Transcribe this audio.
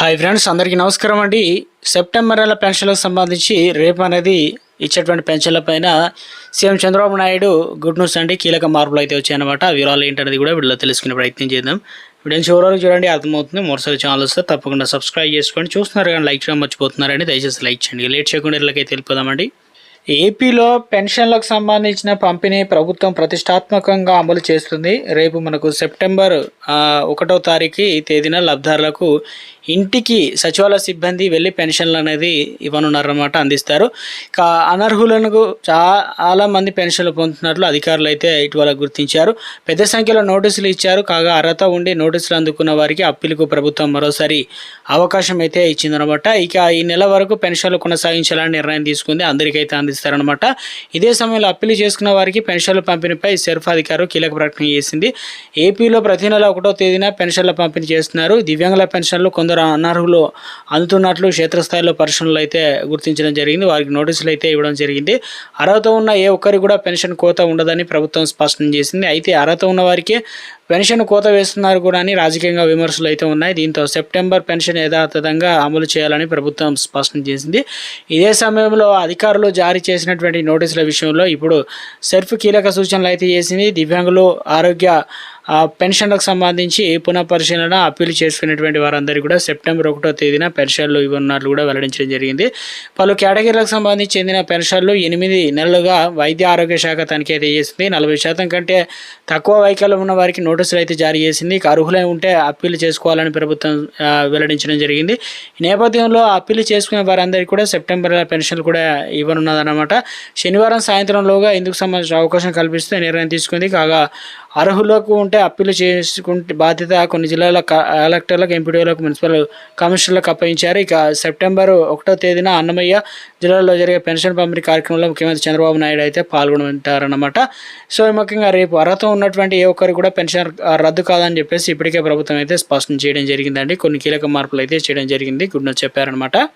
Hi friends అందరికీ నమస్కారం అండి. సెప్టెంబర్ నెల పెన్షన్లకు సంబంధించి రేపు అనేది ఇచ్చేటువంటి పెన్షన్ల పైన CM Chandrababu Naidu good news అండి కీలక మార్పులు అయితే వచ్చాయన్నమాట. ఆ వివరాలు ఏంటనేది కూడా వీళ్ళలో తెలుసుకునే ప్రయత్నం చేద్దాం. వీడియో చివరి చూడండి అర్థమవుతుంది. మరోసారి ఛానల్ వస్తే తప్పకుండా సబ్స్క్రైబ్ చేసుకోండి. చూస్తున్నారు కానీ లైక్ చేయడం మర్చిపోతున్నారని దయచేసి లైక్ చేయండి. లేట్ చేయకుండా ఇళ్ళకైతే వెళ్ళిపోదామండి. ఏపీలో పెన్షన్లకు సంబంధించిన పంపిణీ ప్రభుత్వం ప్రతిష్టాత్మకంగా అమలు చేస్తుంది. రేపు మనకు సెప్టెంబర్ ఒకటో తారీఖు ఈ తేదీన లబ్ధారులకు ఇంటికి సచివాలయ సిబ్బంది వెళ్ళి పెన్షన్లు అనేది ఇవ్వనున్నారన్నమాట అందిస్తారు. ఇక అనర్హులకు చాలా మంది పెన్షన్లు పొందుతున్నట్లు అధికారులు అయితే ఇటీవల గుర్తించారు. పెద్ద సంఖ్యలో నోటీసులు ఇచ్చారు. కాగా అర్హత ఉండి నోటీసులు అందుకున్న వారికి అప్పీలకు ప్రభుత్వం మరోసారి అవకాశం అయితే ఇచ్చిందనమాట ఇక ఈ నెల వరకు పెన్షన్లు కొనసాగించాలని నిర్ణయం తీసుకుంది. అందరికైతే అందిస్తారనమాట ఇదే సమయంలో అప్పీలు చేసుకున్న వారికి పెన్షన్ల పంపిణీపై సెర్ఫ్ అధికారు కీలక ప్రకటన చేసింది. ఏపీలో ప్రతి నెల ఒకటో తేదీన పెన్షన్ల పంపిణీ చేస్తున్నారు. దివ్యాంగుల పెన్షన్లు కొందరు అనర్హులు అందుతున్నట్లు క్షేత్రస్థాయిలో పరిశీలనలు అయితే గుర్తించడం జరిగింది. వారికి నోటీసులు అయితే ఇవ్వడం జరిగింది. అర్హత ఉన్న ఏ ఒక్కరికి కూడా పెన్షన్ కోత ఉండదని ప్రభుత్వం స్పష్టం చేసింది. అయితే అర్హత ఉన్న వారికి పెన్షన్ కోత వేస్తున్నారు కూడా అని రాజకీయంగా విమర్శలు అయితే ఉన్నాయి. దీంతో సెప్టెంబర్ పెన్షన్ యథాతథంగా అమలు చేయాలని ప్రభుత్వం స్పష్టం చేసింది. ఇదే సమయంలో అధికారులు జారీ చేసినటువంటి నోటీసుల విషయంలో ఇప్పుడు సెర్ఫ్ కీలక సూచనలు అయితే చేసింది దివ్యాంగులు ఆరోగ్య పెన్షన్లకు సంబంధించి పునఃపరిశీలన అప్పీల్ చేసుకునేటువంటి వారందరికీ కూడా సెప్టెంబర్ ఒకటో తేదీన పెన్షన్లు ఇవ్వనున్నట్లు కూడా వెల్లడించడం జరిగింది. పలు కేటగిరీలకు సంబంధించి చెందిన పెన్షన్లు ఎనిమిది నెలలుగా వైద్య ఆరోగ్య శాఖ తనిఖీ అయితే చేసింది. నలభై శాతం కంటే తక్కువ వైకల్యం ఉన్న వారికి నోటీసులు అయితే జారీ చేసింది. అర్హులై ఉంటే అప్పీల్ చేసుకోవాలని ప్రభుత్వం వెల్లడించడం జరిగింది. ఈ నేపథ్యంలో అప్పీల్ చేసుకునే వారందరికీ కూడా సెప్టెంబర్ పెన్షన్లు కూడా ఇవ్వనున్నదన్నమాట. శనివారం సాయంత్రంలోగా ఇందుకు సంబంధించిన అవకాశం కల్పిస్తే నిర్ణయం తీసుకుంది. కాగా అర్హులకు ఉంటే అప్పీలు చేసుకుంటే బాధ్యత కొన్ని జిల్లాల కలెక్టర్లకు ఎంపీడీలకు మున్సిపల్ కమిషనర్లకు అప్పగించారు. ఇక సెప్టెంబర్ ఒకటో తేదీన అన్నమయ్య జిల్లాలో జరిగే పెన్షన్ పంపిణీ కార్యక్రమంలో ముఖ్యమంత్రి చంద్రబాబు నాయుడు అయితే పాల్గొంటారన్నమాట సో ముఖ్యంగా రేపు అర్హత ఉన్నటువంటి ఏ ఒక్కరికి కూడా పెన్షన్ రద్దు కాదని చెప్పేసి ఇప్పటికే ప్రభుత్వం అయితే స్పష్టం చేయడం జరిగిందండి. కొన్ని కీలక మార్పులు అయితే చేయడం జరిగింది. గుడ్ న్యూస్ చెప్పారనమాట